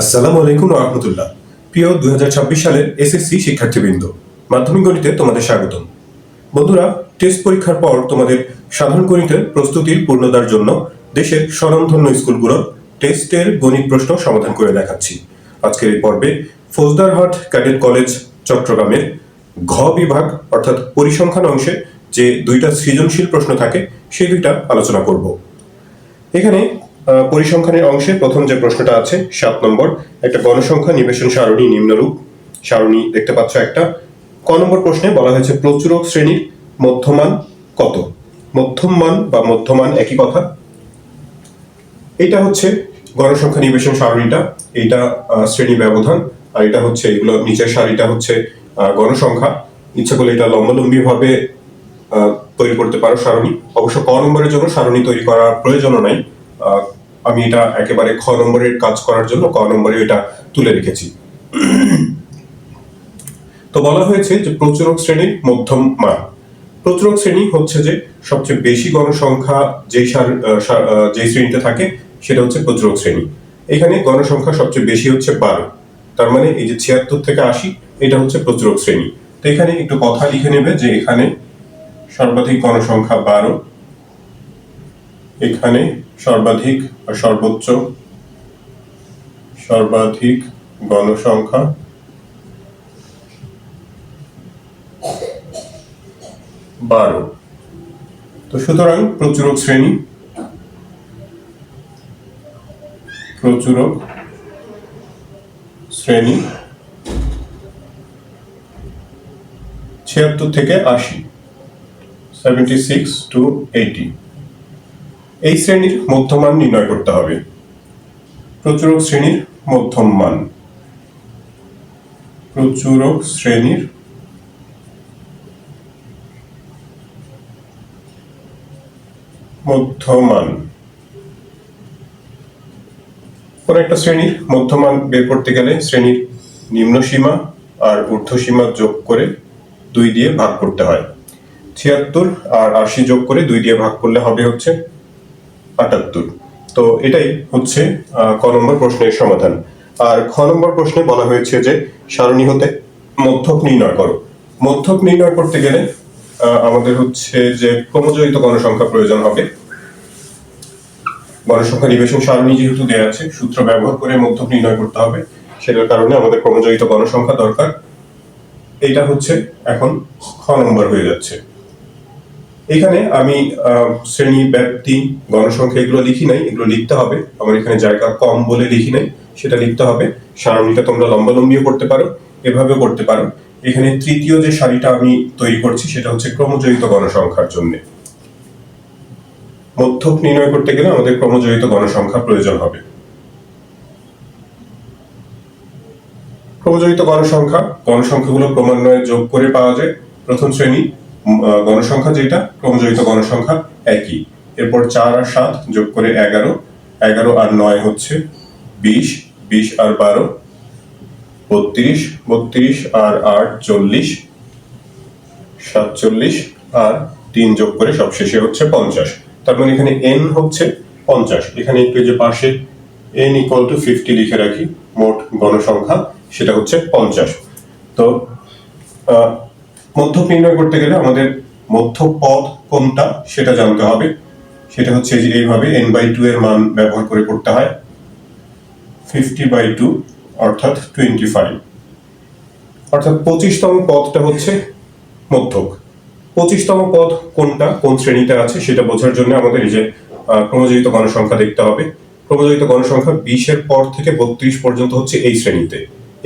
আসসালামু আলাইকুম রহমতুল্লাহ। প্রিয় দুই সালের এসএসসি শিক্ষার্থীবৃন্দ, মাধ্যমিক গণিতে তোমাদের স্বাগতম। বন্ধুরা টেস্ট পরীক্ষার পর তোমাদের সাধারণ গণিতের প্রস্তুতির পূর্ণতার জন্য দেশের স্বনামধন্য স্কুলগুলোর টেস্টের গণিত প্রশ্ন সমাধান করে দেখাচ্ছি। আজকের এই পর্বে ফৌজদারহাট ক্যাডেট কলেজ, চট্টগ্রামের ঘ বিভাগ, অর্থাৎ পরিসংখ্যান অংশে যে দুইটা সৃজনশীল প্রশ্ন থাকে সেই দুইটা আলোচনা করব। এখানে পরিসংখ্যানের অংশে প্রথম যে প্রশ্নটা আছে সাত নম্বর একটা গণসংখ্যা নিবেশন সারণী নিম্নরূপ। সারণী দেখতে পাচ্ছ একটা। ক নম্বর প্রশ্নে বলা হয়েছে প্রচুরক শ্রেণির মধ্যমান কত? মধ্যম মান বা মধ্যমান একই কথা। এটা হচ্ছে গণসংখ্যা নিবেশন সারণীটা আহ, শ্রেণি ব্যবধান আর এটা হচ্ছে এগুলো নিচের সারিটা হচ্ছে গণসংখ্যা। ইচ্ছা করলে এটা লম্বালম্বি ভাবে তৈরি করতে পারো সারণী। অবশ্য ক নম্বরের জন্য সারণী তৈরি করার প্রয়োজনও নাই। আমি এটা একেবারে খ নম্বরের কাজ করার জন্য ক নম্বরে এটা তুলে রেখেছি। তো বলা হয়েছে যে প্রচুরক শ্রেণির মধ্যম মান। প্রচুরক শ্রেণি হচ্ছে যে সবচেয়ে বেশি গণসংখ্যা যেই সার যেই শ্রেণীতে থাকে, সেটা হচ্ছে প্রচুরক শ্রেণি। এখানে গণসংখ্যা সবচেয়ে বেশি হচ্ছে বারো। তার মানে এই যে ছিয়াত্তর থেকে আশি, এটা হচ্ছে প্রচুরক শ্রেণি। তো এখানে একটু কথা লিখে নেবে যে এখানে সর্বাধিক গণসংখ্যা বারো এখানে সর্বাধিক বা সর্বোচ্চ, সর্বাধিক গণসংখ্যা বারো। তো সুতরাং প্রচুরক শ্রেণি প্রচুরক শ্রেণি ছিয়াত্তর থেকে আশি সেভেন্টি সিক্স টু এইটি এই শ্রেণির মধ্যমান নির্ণয় করতে হবে। প্রচুরক শ্রেণির মধ্যম মান প্রচুরক শ্রেণির মধ্যমান। কোন একটা শ্রেণির মধ্যমান বের করতে গেলে শ্রেণির নিম্ন সীমা আর ঊর্ধ্ব সীমা যোগ করে দুই দিয়ে ভাগ করতে হয়। ছিয়াত্তর আর আশি যোগ করে দুই দিয়ে ভাগ করলে হবে হচ্ছে আটাত্তর। তো এটাই হচ্ছে ক নম্বর প্রশ্নের সমাধান। আর খ নম্বর প্রশ্নে বলা হয়েছে যে, সারণী হতে মধ্যক নির্ণয় করো। মধ্যক নির্ণয় করতে গেলে আমাদের হচ্ছে যে ক্রমজয়িত গণসংখ্যা প্রয়োজন হবে। গণসংখ্যা নিবেশন সারণী যেহেতু দেওয়া আছে, সূত্র ব্যবহার করে মধ্যক নির্ণয় করতে হবে। সেটার কারণে আমাদের ক্রমজয়িত গণসংখ্যা দরকার। এইটা হচ্ছে এখন খ নম্বর হয়ে যাচ্ছে। এখানে আমি শ্রেণি ব্যক্তি গণসংখ্যা এগুলো লিখি নাই, এগুলো লিখতে হবে। আমার এখানে জায়গা কম বলে লিখি নাই, সেটা লিখতে হবে। সারণীটা তোমরা লম্বালম্বিও করতে পারো, এভাবেও করতে পারো। এখানে তৃতীয় যে সারিটা আমি তৈরি করছি, সেটা হচ্ছে ক্রমজয়িত গণসংখ্যার জন্য। মধ্যক নির্ণয় করতে গেলে আমাদের ক্রমজয়িত গণসংখ্যা প্রয়োজন হবে। ক্রমজয়িত গণসংখ্যা, গণসংখ্যাগুলো ক্রমান্বয়ে যোগ করে পাওয়া যায়। প্রথম শ্রেণি গণসংখ্যা যেটা ক্রমজয়িত গণসংখ্যা একই। এরপর চার আর সাত যোগ করে এগারো। এগারো আর নয় হচ্ছে বিশ বিশ আর বারো, বত্রিশ বত্রিশ আর আট, চল্লিশ, সাতচল্লিশ আর তিন যোগ করে সবশেষে হচ্ছে পঞ্চাশ। তার মানে এখানে এন হচ্ছে পঞ্চাশ। এখানে একটু যে পাশে এন ইকুয়াল টু ফিফটি লিখে রাখি, মোট গণসংখ্যা, সেটা হচ্ছে পঞ্চাশ। তো মধ্যক নির্ণয় করতে গেলে আমাদের মধ্য পদ কোনটা সেটা জানতে হবে। সেটা হচ্ছে যে এইভাবে এন বাই টু এর মান ব্যবহার করে করতে হয়। ফিফটি বাই টু অর্থাৎ টোয়েন্টি ফাইভ অর্থাৎ পঁচিশতম পদটা হচ্ছে মধ্যক। পঁচিশতম পদ কোনটা, কোন শ্রেণীতে আছে সেটা বোঝার জন্য আমাদের এই যে ক্রমজয়িত গণসংখ্যা দেখতে হবে। ক্রমজয়িত গণসংখ্যা বিশের পর থেকে বত্রিশ পর্যন্ত হচ্ছে এই শ্রেণীতে।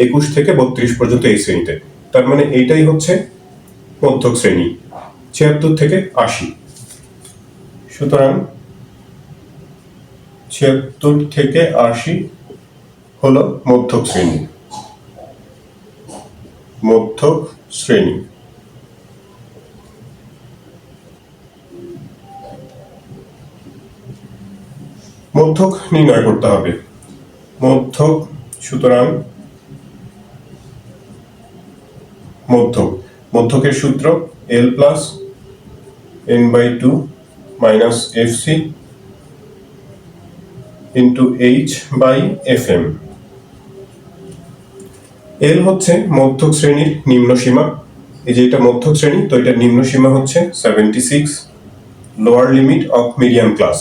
একুশ থেকে বত্রিশ পর্যন্ত এই শ্রেণীতে। তার মানে এইটাই হচ্ছে মধ্যক শ্রেণি, ছিয়াত্তর থেকে আশি। সুতরাং ছিয়াত্তর থেকে আশি হল মধ্যক শ্রেণি। মধ্যক শ্রেণি। মধ্যক নির্ণয় করতে হবে। মধ্যক সুতরাং মধ্যক। মধ্যকের সূত্র L plus N by two minus F C into H by F M L হচ্ছে মধ্যক শ্রেণির নিম্ন সীমা। এই যে এটা মধ্যক শ্রেণি, তো এটা নিম্ন সীমা হচ্ছে seventy six lower limit of medium class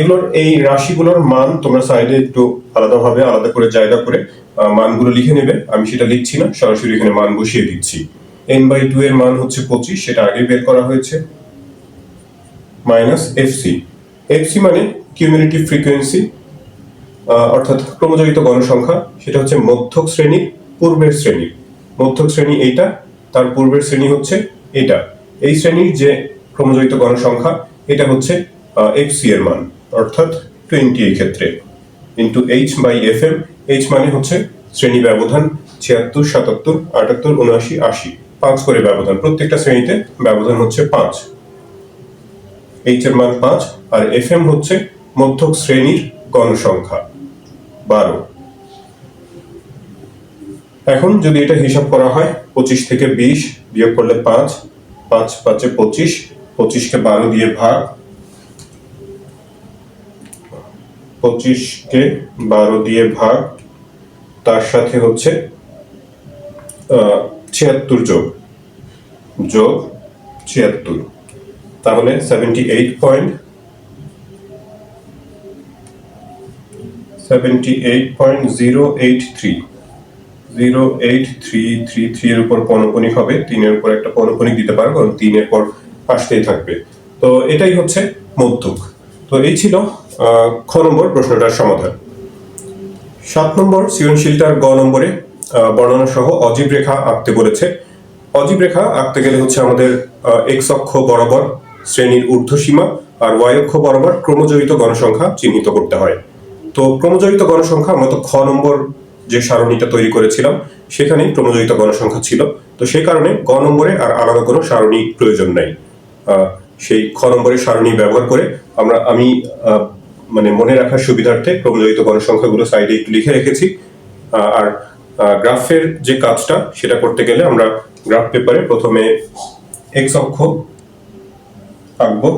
এগুলোর এই রাশিগুলোর মান তোমরা সাইডে একটু আলাদাভাবে, আলাদা করে জায়গা করে মানগুলো লিখে নেবে। আমি সেটা লিখছি না, সরাসরি এখানে মান বসিয়ে দিচ্ছি। এন বাই টু এর মান হচ্ছে পঁচিশ, সেটা আগে বের করা হয়েছে। মাইনাস এফসি এফসি মানে কিউমিউলেটিভ ফ্রিকোয়েন্সি অর্থাৎ ক্রমজড়িত গণসংখ্যা, সেটা হচ্ছে মধ্যক শ্রেণির পূর্বের শ্রেণি। মধ্যক শ্রেণি এইটা, তার পূর্বের শ্রেণি হচ্ছে এটা। এই শ্রেণির যে ক্রমজড়িত গণসংখ্যা, এটা হচ্ছে এফসি এর মান, অর্থাৎ টোয়েন্টি এই ক্ষেত্রে। Into H by F M H মানে হচ্ছে শ্রেণি ব্যবধান ছিয়াত্তর, সাতাত্তর, আটাত্তর, উনআশি, আশি। পাঁচ করে ব্যবধান। প্রত্যেকটা শ্রেণীতে ব্যবধান হচ্ছে পাঁচ। এইচ এর মান পাঁচ আর এফ এম হচ্ছে মধ্যক শ্রেণির গণসংখ্যা বারো। এখন যদি এটা হিসাব করা হয়, পঁচিশ থেকে বিশ বিয়োগ করলে পাঁচ পাঁচ পাঁচে পঁচিশ, পঁচিশকে বারো দিয়ে ভাগ, পঁচিশকে বারো দিয়ে ভাগ, তার সাথে হচ্ছে ছিয়াত্তর যোগ যোগ ছিয়াত্তর। তাহলে seventy eight point seventy eight point zero eight three zero eight three three three এর উপর পনপনিক হবে, তিনের উপর একটা পনপনিক দিতে পারব কারণ তিনের পর আসতেই থাকবে। তো এটাই হচ্ছে মধ্যক। তো এই ছিল খ নম্বর প্রশ্নটার সমাধান। সাত নম্বর সৃজনশীলটার গ নম্বরে বর্ণনা সহ অজীব রেখা আঁকতে বলেছে। অজীব রেখা আঁকতে গেলে হচ্ছে আমাদের এক্স অক্ষ বরাবর শ্রেণির ঊর্ধ্বসীমা আর ওয়াই অক্ষ বরাবর ক্রমজড়িত গণসংখ্যা চিহ্নিত করতে হয়। তো ক্রমজড়িত গণসংখ্যা আমরা তো খ নম্বর যে সারণীটা তৈরি করেছিলাম, সেখানেই ক্রমজড়িত গণসংখ্যা ছিল। তো সেই কারণে গ নম্বরে আর আলাদা কোনো সারণী প্রয়োজন নাই। সেই খ নম্বরের সারণী ব্যবহার করে আমরা, আমি মানে মনে রাখার সুবিধার্থে ক্রমজড়িত গণসংখ্যাগুলো সাইডে একটু লিখে রেখেছি। আর গ্রাফের যে কাজটা, সেটা করতে গেলে আমরা গ্রাফ পেপারে প্রথমে এক্স অক্ষ আঁকবো।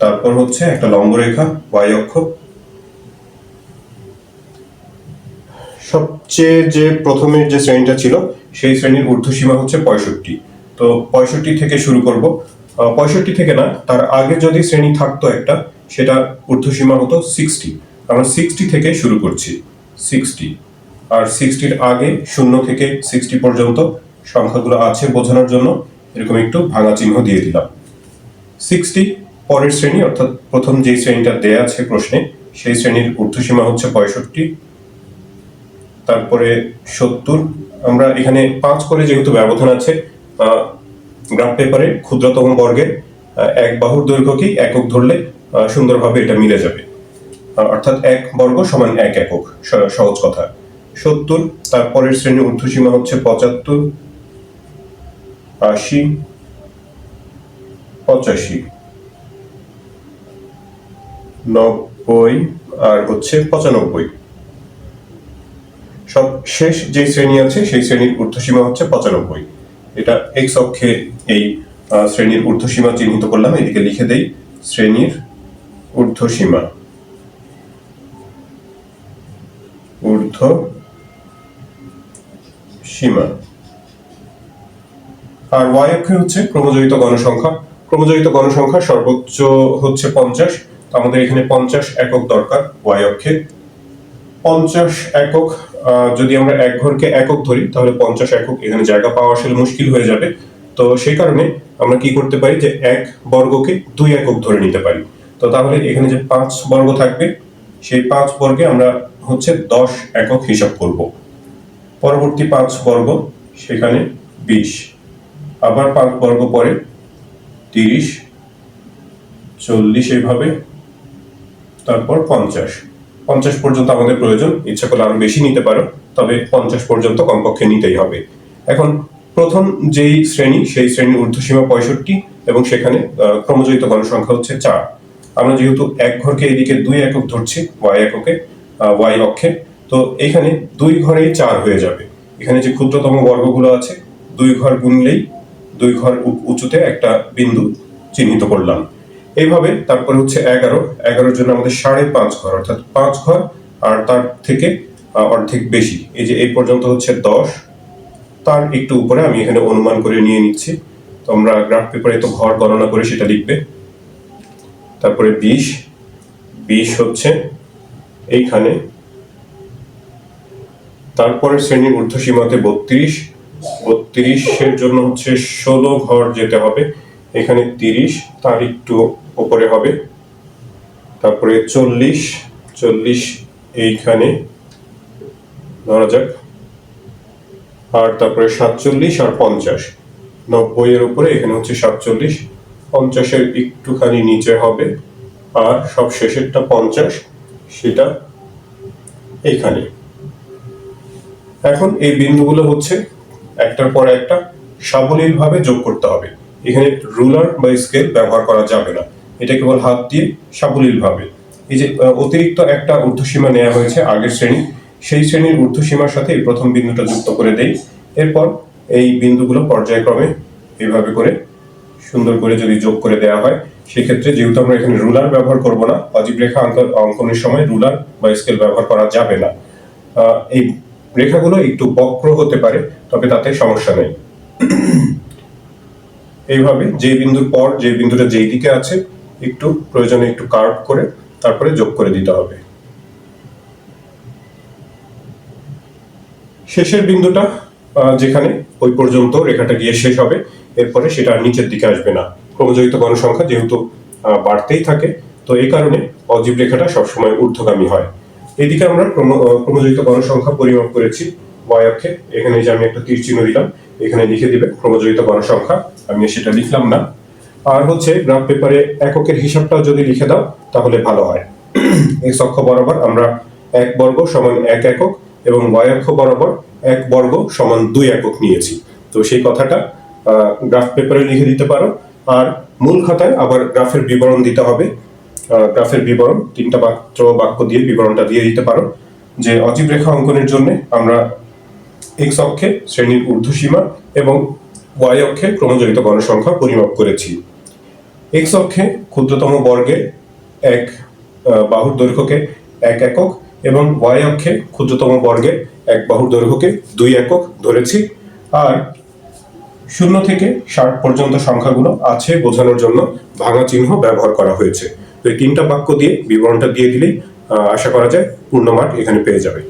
তারপর হচ্ছে একটা লম্ব রেখা ওয়াই অক্ষ। সবচেয়ে যে প্রথমের যে শ্রেণীটা ছিল, সেই শ্রেণির ঊর্ধ্বসীমা হচ্ছে পঁয়ষট্টি। তো পঁয়ষট্টি থেকে শুরু করব। পঁয়ষট্টি থেকে না, তার আগে যদি শ্রেণি থাকতো একটা সেটা ঊর্ধ্বসীমা হতো সিক্সটি আমরা সিক্সটি থেকে শুরু করছি। সিক্সটি আর সিক্সটির আগে শূন্য থেকে সিক্সটি পর্যন্ত সংখ্যাগুলো আছে বোঝানোর জন্য। এরকম একটু ভাঙা চিহ্ন দিয়ে দিলাম। সিক্সটি পরের শ্রেণি, অর্থাৎ প্রথম যে শ্রেণীটা দেয়া আছে প্রশ্নে, সেই শ্রেণির ঊর্ধ্বসীমা হচ্ছে পঁয়ষট্টি। তারপরে সত্তর। আমরা এখানে পাঁচ করে যেহেতু ব্যবধান আছে গ্রাফ পেপারে ক্ষুদ্রতম বর্গের এক বাহুর দৈর্ঘ্যকেই একক ধরলে সুন্দরভাবে এটা মিলে যাবে। অর্থাৎ এক বর্গ সমান এক একক। সহজ কথা। সত্তর তারপরের শ্রেণির ঊর্ধ্বসীমা হচ্ছে পঁচাত্তর, আশি, পঁচাশি, নব্বই, আর হচ্ছে পঁচানব্বই। সব শেষ যে শ্রেণি আছে, সেই শ্রেণির ঊর্ধ্বসীমা হচ্ছে পঁচানব্বই। এটা এক্স অক্ষে এই শ্রেণির ঊর্ধ্বসীমা চিহ্নিত করলাম, এদিকে লিখে দেই, শ্রেণির ঊর্ধ্বসীমা। ঊর্ধ্ব সীমা। আর ওয়াই অক্ষে হচ্ছে ক্রমজড়িত গণসংখ্যা। ক্রমজড়িত গণসংখ্যা সর্বোচ্চ হচ্ছে পঞ্চাশ। আমাদের এখানে পঞ্চাশ একক দরকার ওয়াই অক্ষে। পঞ্চাশ একক যদি আমরা এক ঘরকে একক ধরি, তাহলে পঞ্চাশ একক এখানে জায়গা পাওয়া আসলে মুশকিল হয়ে যাবে। তো সেই কারণে আমরা কি করতে পারি যে এক বর্গকে দুই একক ধরে নিতে পারি। তো তাহলে এখানে যে পাঁচ বর্গ থাকবে, সেই পাঁচ বর্গে আমরা হচ্ছে দশ একক হিসাব করব। পরবর্তী পাঁচ বর্গ সেখানে বিশ। আবার পাঁচ বর্গ পরে তিরিশ চল্লিশ এইভাবে তারপর পঞ্চাশ। পঞ্চাশ পর্যন্ত আমাদের প্রয়োজন। ইচ্ছা করলে আরও বেশি নিতে পারো তবে পঞ্চাশ পর্যন্ত কমপক্ষে নিতেই হবে। এখন প্রথম যেই শ্রেণি সেই শ্রেণির ঊর্ধ্বসীমা পঁয়ষট্টি এবং সেখানে আহ, ক্রমজড়িত গণসংখ্যা হচ্ছে চার। আমরা যেহেতু এক ঘরকে এদিকে দুই একক ধরছি ওয়াই এককে ওয়াই অক্ষে তো এখানে দুই ঘরেই চার হয়ে যাবে। এখানে যে ক্ষুদ্রতম বর্গগুলো আছে, দুই ঘর গুনলেই দুই ঘর উঁচুতে একটা বিন্দু চিহ্নিত করলাম। এইভাবে তারপরে হচ্ছে এগারো। এগারোর জন্য আমাদের সাড়ে পাঁচ ঘর, অর্থাৎ পাঁচ ঘর, আর তার থেকে অর্ধেক বেশি। এই যে এই পর্যন্ত হচ্ছে দশ। তার একটু উপরে আমি এখানে অনুমান করে নিয়ে নিচ্ছি। তোমরা গ্রাফ পেপারে তো ঘর গণনা করে সেটা লিখবে। তারপরে বিশ। বিশ হচ্ছে এইখানে। তারপরে শ্রেণির ঊর্ধ্বসীমাতে বত্রিশ। বত্রিশের জন্য হচ্ছে ষোলো ঘর যেতে হবে। এখানে তিরিশ, তার একটু উপরে হবে। তারপরে চল্লিশ চল্লিশ এইখানে। ধরা যাক। আর তারপরে সাতচল্লিশ আর পঞ্চাশ। নব্বই এর উপরে এখানে হচ্ছে সাতচল্লিশ। পঞ্চাশের একটুখানি নিচে হবে। আর সব শেষেরটা পঞ্চাশ, সেটা এইখানে। এখন এই বিন্দুগুলো হচ্ছে একটার পর একটা সাবলীলভাবে যোগ করতে হবে। এখানে রুলার বা স্কেল ব্যবহার করা যাবে না। এটা কেবল হাত দিয়ে সাবলীলভাবে। এই যে অতিরিক্ত একটা ঊর্ধ্বসীমা নেওয়া হয়েছে আগের শ্রেণি, সেই শ্রেণির ঊর্ধ্বসীমার সাথে এই প্রথম বিন্দুটা যুক্ত করে দেই। এরপর এই বিন্দুগুলো পর্যায়ক্রমে এইভাবে করে সুন্দর করে যদি যোগ করে দেওয়া হয়, সেক্ষেত্রে যেহেতু আমরা এখানে রুলার ব্যবহার করব না অজীব রেখা অঙ্কন অঙ্কনের সময় রুলার বা স্কেল ব্যবহার করা যাবে না। এই রেখাগুলো একটু বক্র হতে পারে, তবে তাতে সমস্যা নেই। এইভাবে যে বিন্দুর পর যে বিন্দুটা যেই দিকে আছে, একটু প্রয়োজনে একটু কার্ভ করে তারপরে যোগ করে দিতে হবে। শেষের বিন্দুটা যেখানে ওই পর্যন্ত রেখাটা গিয়ে শেষ হবে, এরপরে সেটা নিচের দিকে আসবে না। ক্রমজয়িত গণসংখ্যা যেহেতু বাড়তেই থাকে, তো এই কারণে অজীব রেখাটা সবসময় ঊর্ধ্বগামী হয়। এদিকে আমরা ক্রম আহ, ক্রমজয়িত গণসংখ্যা পরিমাপ করেছি। Y অক্ষে। এখানে যে আমি একটা তীর চিহ্ন দিলাম এখানে লিখে দিবে ক্রমজয়িত গণসংখ্যা। আমি সেটা লিখলাম না। আর হচ্ছে গ্রাফ পেপারে এককের হিসাবটা যদি লিখে দাও তাহলে ভালো হয়। এক্স অক্ষ বরাবর আমরা এক বর্গ সমান এক একক এবং y অক্ষ বরাবর এক বর্গ সমান দুই একক নিয়েছি। তো সেই কথাটা গ্রাফ পেপারে লিখে দিতে পারো। আর মূল খাতায় আবার গ্রাফের বিবরণ দিতে হবে। গ্রাফের বিবরণ, তিনটা মাত্র বাক্য দিয়ে বিবরণটা দিয়ে দিতে পারো। যে অজীব রেখা অঙ্কনের জন্য আমরা এক্স অক্ষে শ্রেণির ঊর্ধ্বসীমা এবং ওয়াই অক্ষে ক্রমজড়িত গণসংখ্যা পরিমাপ করেছি। এক্স অক্ষে ক্ষুদ্রতম বর্গের এক বাহুর দৈর্ঘ্যকে এক একক এবং ওয়াই অক্ষে ক্ষুদ্রতম বর্গের এক বাহুর দৈর্ঘ্যকে দুই একক ধরেছি। আর শূন্য থেকে ষাট পর্যন্ত সংখ্যাগুলো আছে বোঝানোর জন্য ভাঙা চিহ্ন ব্যবহার করা হয়েছে। তো এই তিনটা বাক্য দিয়ে বিবরণটা দিয়ে দিলেই আশা করা যায় পূর্ণমাঠ এখানে পেয়ে যাবে।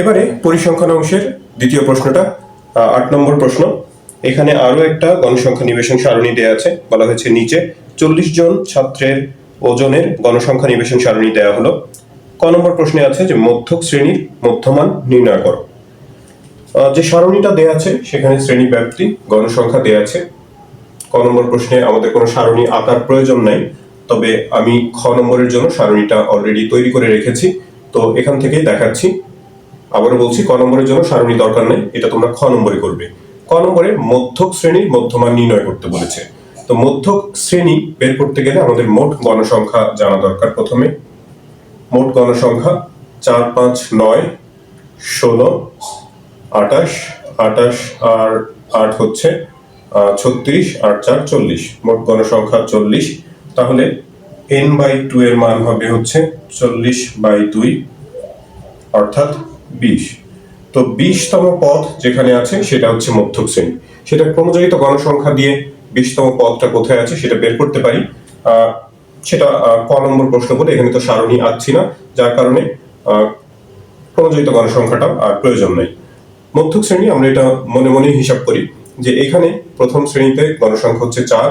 এবারে পরিসংখ্যান অংশের দ্বিতীয় প্রশ্নটা আট নম্বর প্রশ্ন। এখানে আরও একটা গণসংখ্যা নিবেশন সারণী দেওয়া আছে, বলা হয়েছে নিচে চল্লিশ জন ছাত্রের ওজনের গণসংখ্যা নিবেশন সারণী দেওয়া হলো। ক নম্বর প্রশ্নে আছে যে মধ্যক শ্রেণির মধ্যমান নির্ণয় করো। যে সারণীটা দেওয়া আছে, সেখানে শ্রেণি ব্যাপ্তি গণসংখ্যা দেওয়া আছে। ক নম্বর প্রশ্নে আমাদের কোনো সারণী আঁকার প্রয়োজন নাই। তবে আমি খ নম্বরের জন্য সারণীটা অলরেডি তৈরি করে রেখেছি। তো এখান থেকেই দেখাচ্ছি। আবারও বলছি, ক নম্বরের জন্য সারণী দরকার নেই, এটা তোমরা খ নম্বরে করবে। ক নম্বরে মধ্যক শ্রেণির মধ্যমান নির্ণয় করতে বলেছে। তো মধ্যক শ্রেণি বের করতে গেলে আমাদের মোট গণসংখ্যা জানা দরকার প্রথমে। মোট গণসংখ্যা চার, পাঁচ, নয়, ষোলো আটাশ আটাশ আর আট হচ্ছে ছত্রিশ, আট, চার, চল্লিশ। মোট গণসংখ্যা চল্লিশ। তাহলে এন বাই টু এর মান হবে হচ্ছে চল্লিশ বাই দুই, অর্থাৎ বিশ। তো বিশতম পদ যেখানে আছে, সেটা হচ্ছে মধ্যক শ্রেণি। সেটা ক্রমজয়িত গণসংখ্যা দিয়ে বিশতম পদটা কোথায় আছে সেটা বের করতে পারি। সেটা ক নম্বর প্রশ্ন বলে, এখানে তো সারণী আঁকছি না, যার কারণে ক্রমজয়িত গণসংখ্যাটা আর প্রয়োজন নেই। মধ্যক শ্রেণি আমরা এটা মনে মনে হিসাব করি যে এখানে প্রথম শ্রেণীতে গণসংখ্যা হচ্ছে চার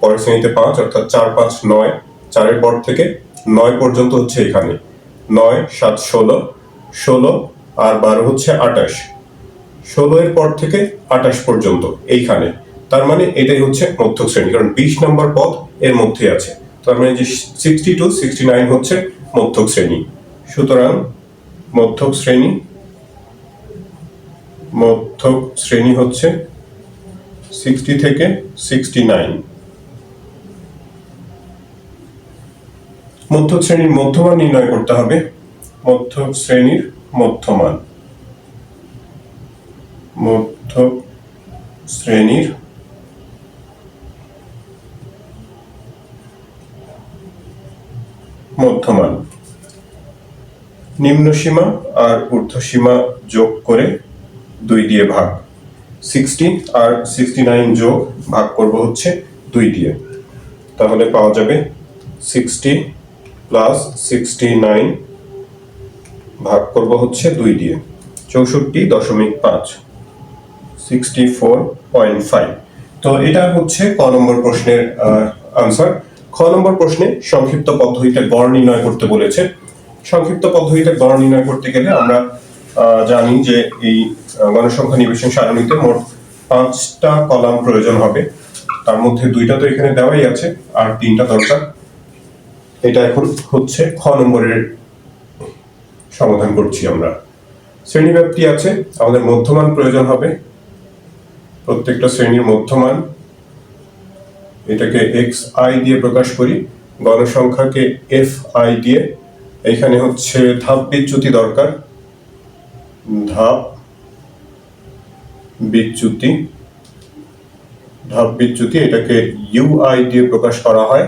পরের শ্রেণীতে পাঁচ, অর্থাৎ চার, পাঁচ, নয়। চারের পর থেকে নয় পর্যন্ত হচ্ছে এখানে। নয়, সাত, ষোলো। ষোলো আর বারো হচ্ছে আটাশ ষোলো এর পর থেকে আটাশ পর্যন্ত এইখানে। তার মানে এটাই হচ্ছে মধ্যক শ্রেণি, কারণ বিশ নম্বর পদ এর মধ্যে আছে। তার মানে যে সিক্সটি টু সিক্সটি নাইন হচ্ছে মধ্যক শ্রেণি। সুতরাং মধ্যক শ্রেণি মধ্যক শ্রেণি হচ্ছে সিক্সটি থেকে সিক্সটি নাইন মধ্যক শ্রেণির মধ্যমান নির্ণয় করতে হবে। মধ্যক শ্রেণির মধ্যমান। মধ্যক শ্রেণির মধ্যমান। নিম্ন সীমা আর ঊর্ধ্ব সীমা যোগ করে দুই দিয়ে ভাগ। সিক্সটি আর সিক্সটি নাইন যোগ ভাগ করব হচ্ছে দুই দিয়ে। তাহলে পাওয়া যাবে সিক্সটি প্লাস সিক্সটি নাইন ভাগ করব হচ্ছে দুই দিয়ে। চৌষট্টি দশমিক পাঁচ। সিক্সটি ফোর পয়েন্ট ফাইভ তো এটা হচ্ছে ক নম্বর প্রশ্নের আনসার খ নম্বর প্রশ্নে সংক্ষিপ্ত পদ্ধতিতে গড় নির্ণয় করতে বলেছে। সংক্ষিপ্ত পদ্ধতিতে গড় নির্ণয় করতে গেলে আমরা জানি যে এই গণসংখ্যা নিবেশন সারণীতে মোট পাঁচটা কলাম প্রয়োজন হবে। তার মধ্যে দুইটা তো এখানে দেওয়াই আছে, আর তিনটা দরকার। এটা এখন হচ্ছে খ নম্বরের সমাধান করছি আমরা। শ্রেণীব্যাপ্তি আছে, আমাদের মধ্যমান প্রয়োজন হবে। প্রত্যেকটা শ্রেণির মধ্যমান। এটাকে এক্স আই দিয়ে প্রকাশ করি। গণসংখ্যাকে এফ আই দিয়ে। এখানে হচ্ছে ধাপ বিচ্যুতি দরকার। ধাপ বিচ্যুতি। ধাপ বিচ্যুতি, এটাকে ইউআই দিয়ে প্রকাশ করা হয়।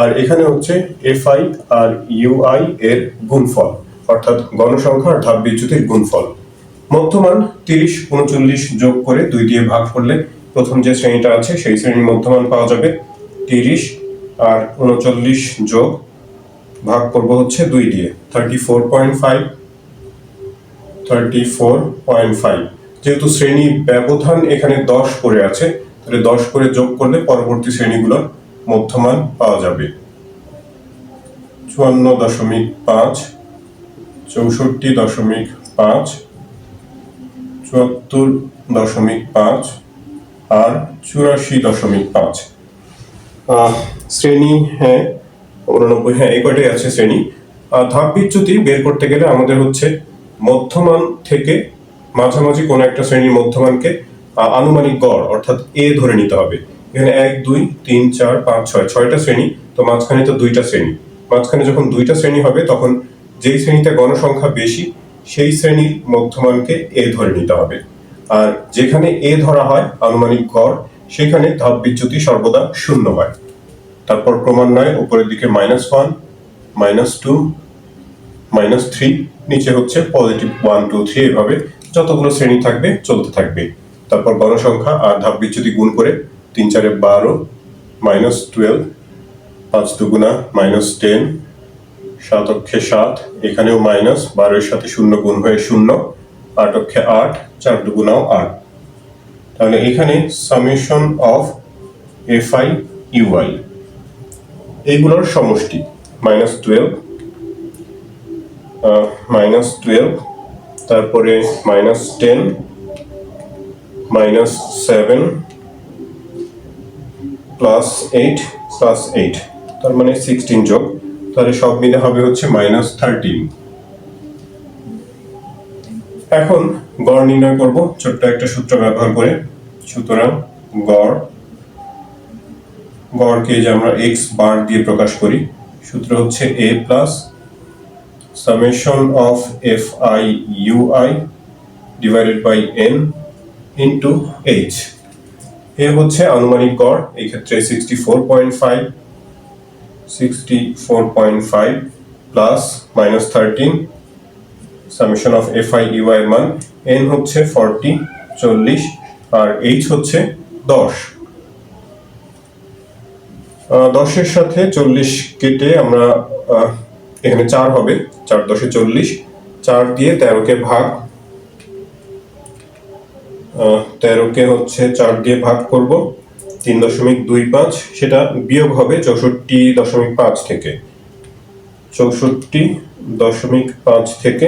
আর এখানে হচ্ছে এফআই আর ইউআই এর গুণফল, অর্থাৎ গণসংখ্যা ধাপ বিচ্যুতির গুণফল। মধ্যমান তিরিশ উনচল্লিশ যোগ করে দুই দিয়ে ভাগ করলে প্রথম যে শ্রেণীটা আছে সেই শ্রেণির মধ্যমান পাওয়া যাবে। তিরিশ আর উনচল্লিশ যোগ ভাগ করব হচ্ছে দুই দিয়ে thirty four point five thirty four point five যেহেতু শ্রেণি ব্যবধান এখানে দশ করে আছে, তাহলে দশ করে যোগ করলে পরবর্তী শ্রেণীগুলোর মধ্যমান পাওয়া যাবে। চুয়ান্ন দশমিক পাঁচ, চৌষট্টি দশমিক পাঁচ, চুয়াত্তর দশমিক পাঁচ আর চুরাশি দশমিক পাঁচ। শ্রেণি হ্যাঁ উননব্বই হ্যাঁ এই কয়টাই আছে শ্রেণি। ধাপ বিচ্যুতি বের করতে গেলে আমাদের হচ্ছে মধ্যমান থেকে মাঝামাঝি কোনো একটা শ্রেণির মধ্যমানকে আনুমানিক গড়, অর্থাৎ এ ধরে নিতে হবে। এখানে এক, দুই, তিন, চার, পাঁচ, ছয়। ছয়টা শ্রেণি, তো মাঝখানে তো দুইটা শ্রেণি। মাঝখানে যখন দুইটা শ্রেণি হবে, তখন যেই শ্রেণীতে গণসংখ্যা বেশি, সেই শ্রেণির মধ্যমানকে এ ধরে নিতে হবে। আর যেখানে এ ধরা হয়, আনুমানিক গড়, সেখানে ধাপ বিচ্যুতি সর্বদা শূন্য হয়। তারপর ক্রমান্বয়ে উপরের দিকে minus one minus two minus three নিচে হচ্ছে পজিটিভ ওয়ান টু থ্রি এভাবে যতগুলো শ্রেণি থাকবে, চলতে থাকবে। তারপর গণসংখ্যা আর ধাপ বিচ্যুতি গুণ করে তিন চারে বারো, মাইনাস টুয়েলভ, পাঁচ দুগুণা মাইনাস টেন, সাত অক্ষে সাত, এখানেও মাইনাস, বারোর সাথে শূন্য গুণ হয়ে শূন্য, আট অক্ষে আট, চার দুগুণাও আট। তাহলে এখানে summation of F I U I, এইগুলোর সমষ্টি, মাইনাস টুয়েলভ মাইনাস টুয়েলভ, তারপরে minus ten, minus seven plus eight plus eight তার মানে সিক্সটিন যোগ, তাহলে সব মিলে হবে হচ্ছে মাইনাস থার্টিন এখন গড় নির্ণয় করব, ছোট্ট একটা সূত্র ব্যবহার করে। সুতরাং গড়, গড়কে যে আমরা এক্স বার দিয়ে প্রকাশ করি, সূত্র হচ্ছে A plus summation of F I U I divided by N into H A হচ্ছে আনুমানিক গড়, এই ক্ষেত্রে sixty four point five sixty four point five plus minus thirteen summation of F I মান এন হচ্ছে ফর্টি চল্লিশ, আর H হচ্ছে দশ। দশের সাথে চল্লিশ কেটে আমরা এখানে চার হবে, চার দশে চল্লিশ, চার দিয়ে তেরোকে ভাগ তেরোকে হচ্ছে চার দিয়ে ভাগ করব, তিন দশমিক দুই পাঁচ, সেটা বিয়োগ হবে চৌষট্টি দশমিক পাঁচ থেকে। চৌষট্টি দশমিক পাঁচ থেকে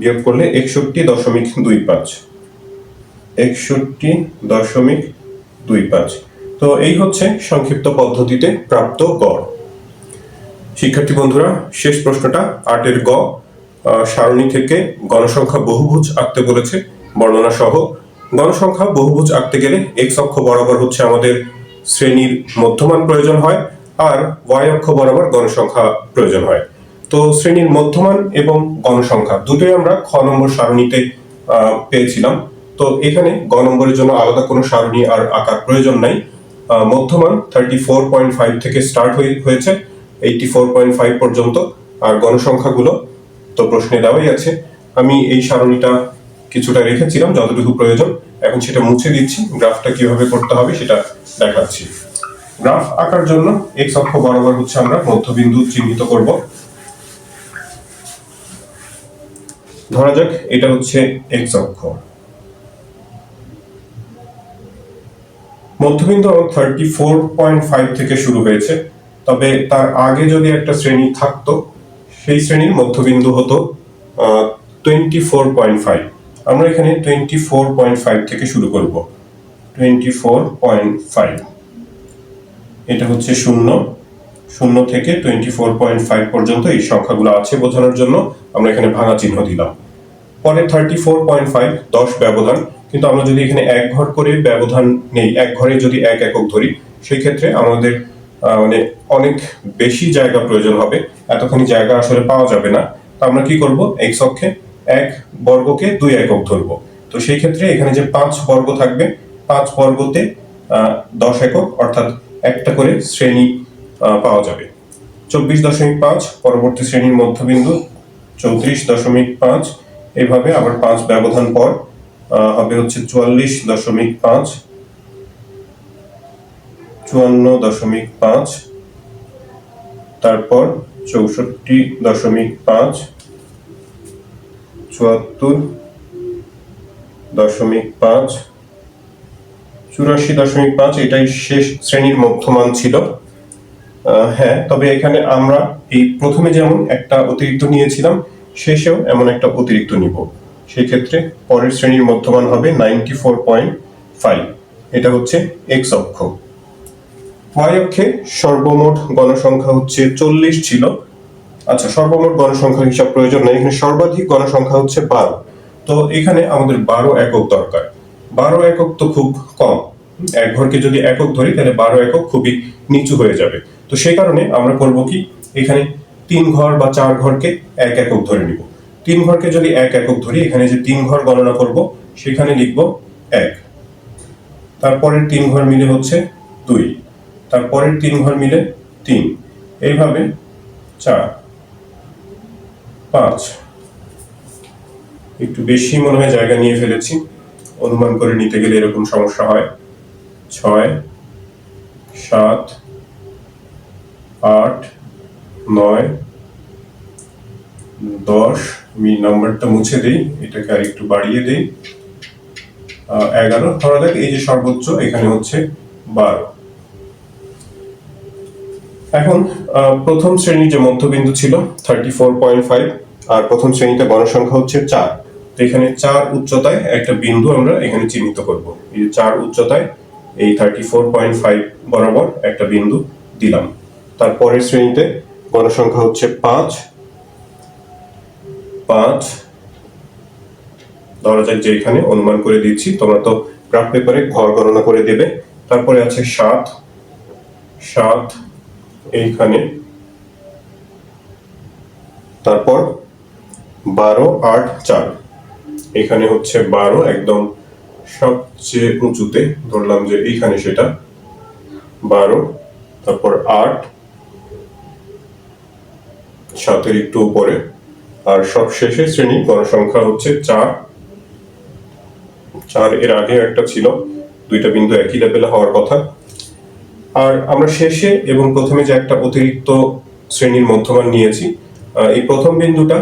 বিয়োগ করলে একষট্টি দশমিক দুই পাঁচ। একষট্টি দশমিক দুই পাঁচ। তো এই হচ্ছে সংক্ষিপ্ত পদ্ধতিতে প্রাপ্ত গড়। শিক্ষার্থী বন্ধুরা, শেষ প্রশ্নটা আটের গ। সারণী থেকে গণসংখ্যা বহুভুজ আঁকতে বলেছে বর্ণনা সহ গণসংখ্যা বহুভুজ আঁকতে গেলে এক্স অক্ষ বরাবর হচ্ছে আমাদের শ্রেণির মধ্যমান প্রয়োজন হয় আর ওয়াই অক্ষ বরাবর গণসংখ্যা প্রয়োজন হয়। তো শ্রেণির মধ্যমান এবং গণসংখ্যা দুটোই আমরা খ নম্বর সারণীতে পেয়েছিলাম। তো এখানে গ নম্বরের জন্য আলাদা কোনো সারণী আর আঁকার প্রয়োজন নাই। মধ্যমান থার্টি ফোর পয়েন্ট ফাইভ থেকে স্টার্ট হয়েছে এইটি ফোর পয়েন্ট ফাইভ পর্যন্ত। আর গণসংখ্যাগুলো তো প্রশ্নে দেওয়াই আছে। আমি এই সারণীটা কিছুটা রেখেছিলাম, যতটুকু প্রয়োজন। এখন সেটা মুছে দিচ্ছি। গ্রাফটা কীভাবে করতে হবে সেটা দেখাচ্ছি। গ্রাফ আঁকার জন্য এক্স অক্ষ বরাবর হচ্ছে আমরা মধ্যবিন্দু চিহ্নিত করব। ধরা যাক, এটা হচ্ছে এক্স অক্ষ। মধ্যবিন্দু আমার থার্টি ফোর পয়েন্ট ফাইভ থেকে শুরু হয়েছে। তবে তার আগে যদি একটা শ্রেণি থাকতো সেই শ্রেণির মধ্যবিন্দু হতো টোয়েন্টি ফোর পয়েন্ট ফাইভ আমরা এখানে টোয়েন্টি ফোর পয়েন্ট ফাইভ থেকে শুরু করব। টোয়েন্টি ফোর পয়েন্ট ফাইভ এটা হচ্ছে শূন্য। শূন্য থেকে টোয়েন্টি ফোর পয়েন্ট ফাইভ পর্যন্ত এই সংখ্যাগুলো আছে বোঝানোর জন্য আমরা এখানে ভাঙা চিহ্ন দিলাম। পরে থার্টি ফোর পয়েন্ট ফাইভ দশ ব্যবধান। কিন্তু আমরা যদি এখানে এক ঘর করে ব্যবধান নেই, এক ঘরে যদি এক একক ধরি, সেই ক্ষেত্রে আমাদের মানে অনেক বেশি জায়গা প্রয়োজন হবে। এতখানি জায়গা আসলে পাওয়া যাবে না। তো আমরা কি করব? এক্স অক্ষে এক বর্গকে দুই একক ধরবো। তো সেই ক্ষেত্রে এখানে যে পাঁচ বর্গ থাকবে, পাঁচ বর্গতে দশ একক, অর্থাৎ একটা করে শ্রেণি পাওয়া যাবে। চব্বিশ দশমিক পাঁচ, পরবর্তী শ্রেণির মধ্যবিন্দু, চৌত্রিশ দশমিক পাঁচ, এভাবে আবার পাঁচ ব্যবধান পর হবে হচ্ছে চুয়াল্লিশ দশমিক পাঁচ। চুয়ান্ন দশমিক পাঁচ, তারপর চৌষট্টি দশমিক পাঁচ, চুয়াত্তর দশমিক পাঁচ, চুরাশি দশমিক পাঁচ এটাই শেষ শ্রেণির মধ্যমান ছিল। হ্যাঁ তবে এখানে আমরা এই প্রথমে যেমন একটা অতিরিক্ত নিয়েছিলাম, শেষেও এমন একটা অতিরিক্ত নিব। সেই ক্ষেত্রে পরের শ্রেণির মধ্যমান হবে নাইনটি ফোর পয়েন্ট ফাইভ। এটা হচ্ছে এক্স অক্ষ। ওয়াই সর্বমোট গণসংখ্যা হচ্ছে চল্লিশ ছিল। আচ্ছা সর্বমোট গণসংখ্যার হিসাব প্রয়োজন নাই, এখানে সর্বাধিক গণসংখ্যা হচ্ছে বারো। তো এখানে আমাদের বারো একক দরকার। বারো একক তো খুব কম। এক ঘরকে যদি একক ধরি, তাহলে বারো একক খুবই নিচু হয়ে যাবে। তো সেই কারণে আমরা করব কি, এখানে তিন ঘর বা চার ঘরকে এক একক ধরে নিব। তিন ঘরকে যদি এক একক ধরি, এখানে যে তিন ঘর গণনা করব, সেখানে লিখব এক। তারপরের তিন ঘর মিলে হচ্ছে দুই। তারপরের তিন ঘর মিলে তিন। এইভাবে চার। পাঁচ। একটু বেশি মনে হয় জায়গা নিয়ে ফেলেছি। অনুমান করে নিতে গেলে এরকম সমস্যা হয়। ছয়, সাত, আট, নয়, দশ। আমি নাম্বারটা মুছে দিই, এটাকে আর একটু বাড়িয়ে দিই। এগারো। ধরা যাক এই যে সর্বোচ্চ, এখানে হচ্ছে বারো। এখন প্রথম শ্রেণির যে মধ্যবিন্দু ছিল থার্টি ফোর পয়েন্ট ফাইভ আর প্রথম শ্রেণীতে গণসংখ্যা হচ্ছে চার। তো এখানে চার উচ্চতায় একটা বিন্দু আমরা এখানে চিহ্নিত করব। এই চার উচ্চতায় এই থার্টি ফোর পয়েন্ট ফাইভ বরাবর একটা বিন্দু দিলাম। তারপরের শ্রেণীতে গণসংখ্যা হচ্ছে পাঁচ। পাঁচ, ধরা যাক যে এখানে অনুমান করে দিচ্ছি, তোমরা তো গ্রাফ পেপারে ঘর গণনা করে দেবে। তারপরে আছে সাত। সাত এইখানে। তারপর বারো, আট, চার। এখানে হচ্ছে বারো, একদম সবচেয়ে উঁচুতে। ধরলাম যে এইখানে সেটা। বারো, তারপর আট। সাতের একটু উপরে। আর সব শেষে শ্রেণি গণসংখ্যা হচ্ছে চার। চার এর আগে একটা ছিল। দুইটা বিন্দু একই লেভেলে হওয়ার কথা। আর আমরা শেষে এবং প্রথমে যে একটা অতিরিক্ত শ্রেণির মধ্যমান নিয়েছি এই প্রথম বিন্দুটা,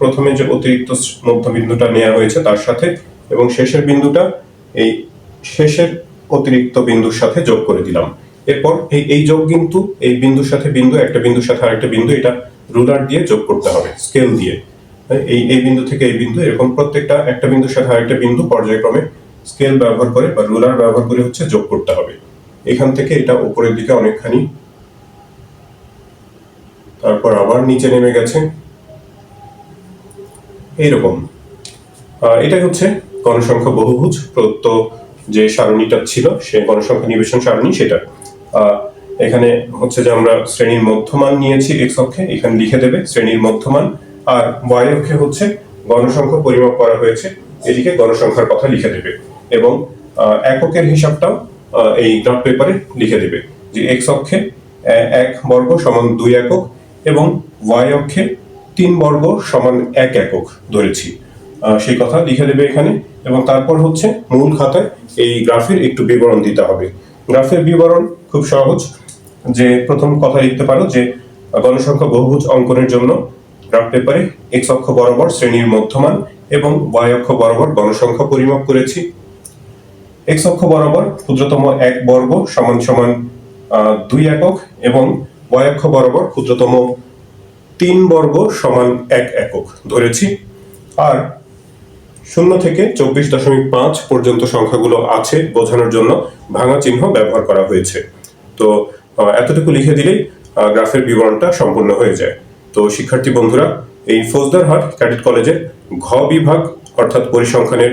প্রথমে যে অতিরিক্ত মধ্যবিন্দুটা নেওয়া হয়েছে তার সাথে এবং শেষের বিন্দুটা এই শেষের অতিরিক্ত বিন্দুর সাথে যোগ করে দিলাম। এরপর এই এই যোগ কিন্তু এই বিন্দুর সাথে বিন্দু, একটা বিন্দুর সাথে আরেকটা বিন্দু, এটা রুলার দিয়ে যোগ করতে হবে, স্কেল দিয়ে। এই এই বিন্দু থেকে এই বিন্দু, এরকম প্রত্যেকটা একটা বিন্দুর সাথে আরেকটা বিন্দু পর্যায়ক্রমে স্কেল ব্যবহার করে বা রুলার ব্যবহার করে হচ্ছে যোগ করতে হবে। এখান থেকে এটা উপরের দিকে অনেকখানি। তারপর আবার নিচে নেমে গেছে। এইরকম। এটাই হচ্ছে গণসংখ্যা বহুভুজ। প্রদত্ত যে সারণীটা ছিল, সে গণসংখ্যা নিবেশন সারণী সেটা। এখানে হচ্ছে যে আমরা শ্রেণির মধ্যমান নিয়েছি এক্স অক্ষে, এখানে লিখে দেবে শ্রেণির মধ্যমান। আর ওয়াই অক্ষে হচ্ছে গণসংখ্যা পরিমাপ করা হয়েছে, এদিকে গণসংখ্যার কথা লিখে দেবে। এবং এককের হিসাবটাও এই গ্রাফ পেপারে লিখে দেবে যে এক্স অক্ষে এক বর্গ সমান দুই একক এবং ওয়াই অক্ষে তিন বর্গ সমান এক একক ধরেছি। সেই কথা লিখে দেবে এখানে এবং তারপর হচ্ছে মূল খাতায় এই গ্রাফের একটু বিবরণ দিতে হবে। গ্রাফের বিবরণ খুব সহজ, যে প্রথম কথা লিখতে পারো যে গণসংখ্যা বহুভুজ অঙ্কনের জন্য গ্রাফ পেপারে এক্স অক্ষ বরাবর শ্রেণির মধ্যমান এবং ওয়াই অক্ষ বরাবর গণসংখ্যা পরিমাপ করেছি। এক্স অক্ষ বরাবর ক্ষুদ্রতম এক বর্গ সমান সমান দুই একক এবং ওয়াই অক্ষ বরাবর ক্ষুদ্রতম তিন বর্গ সমান এক একক ধরেছি। আর শূন্য থেকে চব্বিশ দশমিক পাঁচ পর্যন্ত সংখ্যাগুলো আছে বোঝানোর জন্য ভাঙা চিহ্ন ব্যবহার করা হয়েছে। তো এতটুকু লিখে দিলেই গ্রাফের বিবরণটা সম্পূর্ণ হয়ে যায়। তো, শিক্ষার্থী বন্ধুরা, এই ফৌজদারহাট ক্যাডেট কলেজের ঘ বিভাগ অর্থাৎ পরিসংখ্যানের